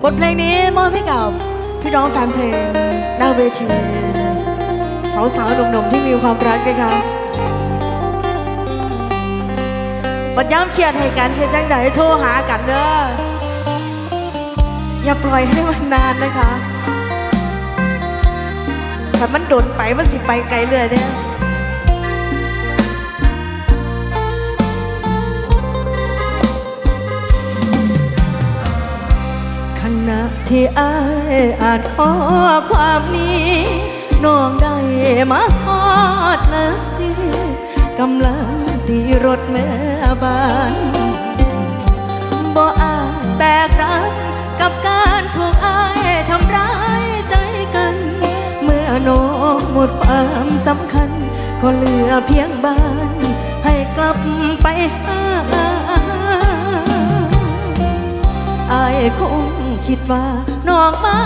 บทเพลงนี้มอบให้กับพี่น้องแฟนเพลงหน้าเวทีสาวๆหนุ่มๆที่มีความรักด้วยค่ะบัดย้ำเขียดให้กันเฮ็ดจังไดโทรหากันเด้ออย่าปล่อยให้มันนานนะคะถ้ามันโดนไปมันสิไปไกลเลยเนี่ย ที่อายอานข้อความนี้ น้องได้มาฮอดแล้วสิกำลังตีรถแม่บ้านบ่อาจแบกรับกับการถูกอายทำร้ายใจกัน เมื่อน้องหมดความสำคัญ ก็เหลือเพียงบ้าน ให้กลับไปหาอายคง คิดว่าน้องมา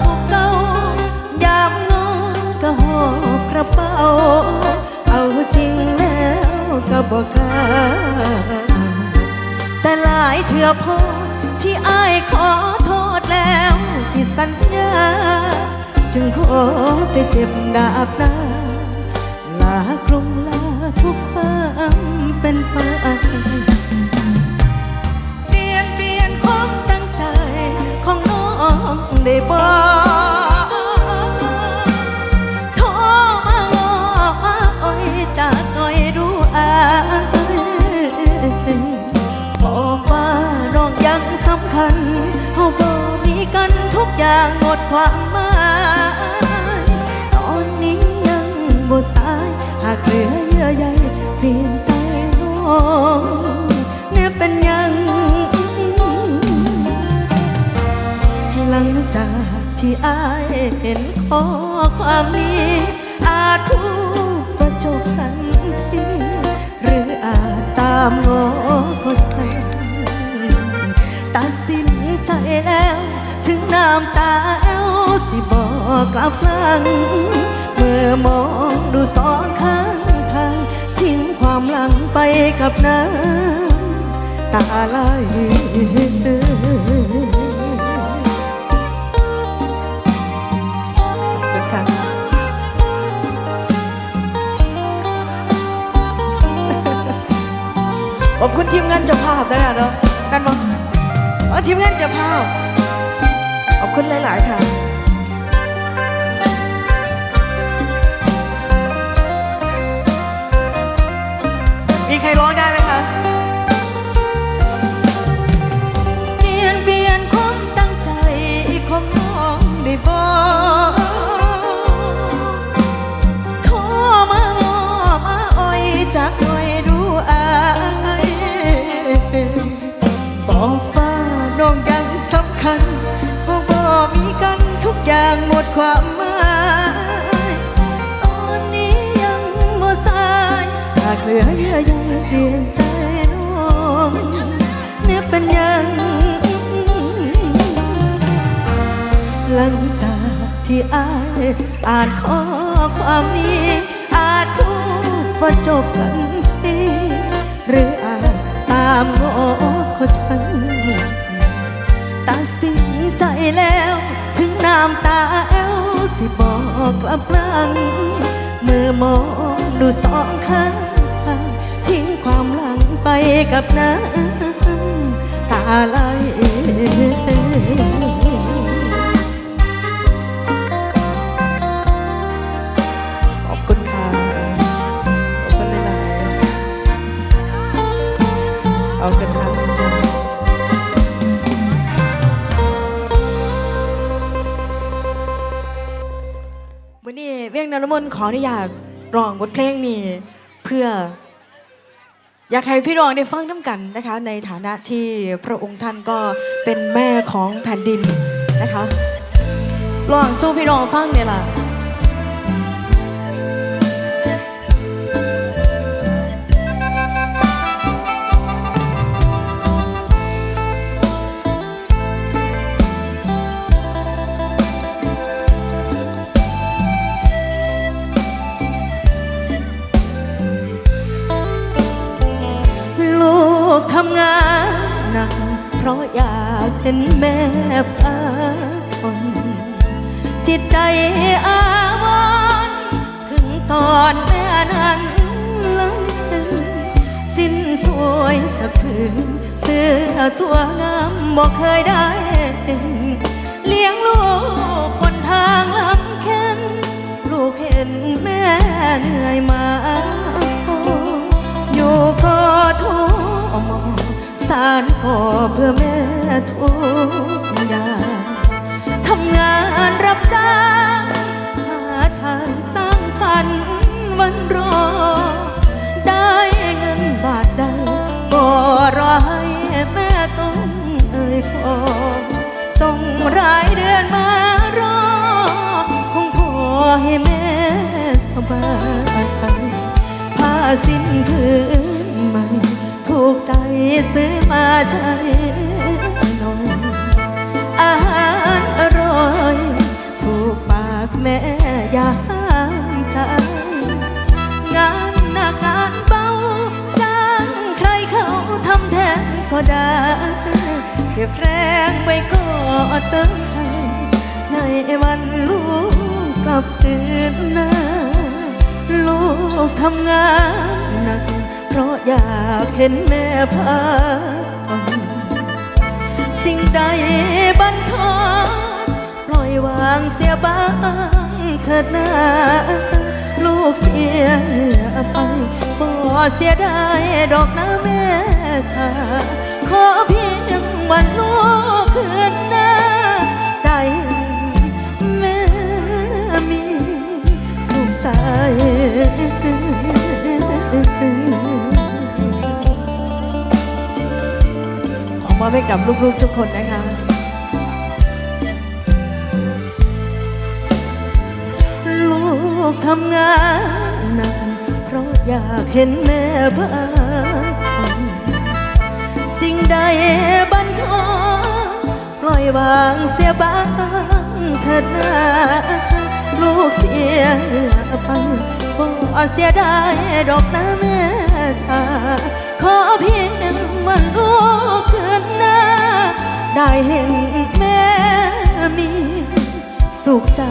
พบเก่ายามงอนก็หอบกระเป๋า เอาจริงแล้วก็บอกกล้าแต่หลายเถื่อพอที่อายขอโทษแล้วที่สัญญา จึงขอไปเจ็บดาบหน้าลากลงลาทุกความเป็นไป ได้บอกโทรมาง้อมาอ้อยจากอ้อยดูอายบอกว่าน้องยังสำคัญเฮาบ่มีกันทุกอย่างหมดความหมาย ตอนนี้ยังบ่สาย ที่อายเห็นข้อความนี้ อาจพูดว่าจบทันที หรืออาจตามง้อก็ทันตัดสินใจแล้ว ถึงน้ำตาแอวสิบอกกลับหลัง เมื่อมองดูสองข้างทาง ทิ้งความหลังไปกับน้ำตาไหล คุณทีมงานเจ้าภาพด้วยอะเนาะกันมั้งอ๋อทีมงานเจ้าภาพ ขอบคุณหลาย ๆ ค่ะมีใครร้องได้ ความหมายตอนนี้ยังบ่สายหากเหลือเยื่อใยเปลี่ยนใจน้องเนี่ยเป็นยังหลังจากที่อายอ่านข้อความนี้ อาจพูดว่าจบกันทีหรืออาจตามง้อเขาฉันตัดสินใจแล้ว น้ำตาแอวสิบอกกลับหลังเมื่อมองดูสองข้างทิ้งความหลังไปกับน้ำตาไหล นรมนขออนุญาตร้องบทเพลงนี้เพื่อ อยากให้พี่น้องได้ฟังน้ำกันนะคะ ในฐานะที่พระองค์ท่านก็เป็นแม่ของแผ่นดินนะคะร้องสู้พี่น้องฟังเนี่ยล่ะ นหนัก เพราะอยากเห็นแม่พักผ่อนจิตใจอาวรถึงตอนแม่นั้นเลยสิ้นสวยสักผืนเสื้อตัวงามบอกเคยได้เห็นเลี้ยงลูกบนทางลำเค็นลูกเห็นแม่เหนื่อยมา จาหาทางสร้างฝันวันรอ ได้เงินบาทใดก็รอให้แม่ต้องเอ่ยพอส่งรายเดือนมารอ คงพอให้แม่สบายผ้าสิ้นผืนใหม่ถูกใจซื้อมาใช้ แม่อยาห้ามใจงานหนักงานเบาจ้างใครเขาทำแทนก็ได้เก็บแรงไว้ก็เติมใจ ในวันลูกกลับตื่นนาลูกทำงานหนัก เพราะอยากเห็นแม่พักผ่อนสิ่งใดบันทอนปล่อย วางเสียบ้างเถิดนาลูกเสียไปบ่เสียดายดอกนะแม่จ้าขอเพียงวันลูกคืนหน้าได้แม่มีสุขใจขอมอบให้กับลูกๆทุกคนนะคะ กทำงานหนัก เพราะอยากเห็นแม่พักสิ่งใดบันทอนปล่อยวางเสียบ้างเถิดนาลูกเสียไปบ่เสียดายดอกนะแม่จ้าขอเพียงวันลูกคืนหน้า ได้เห็นแม่มีสุขใจ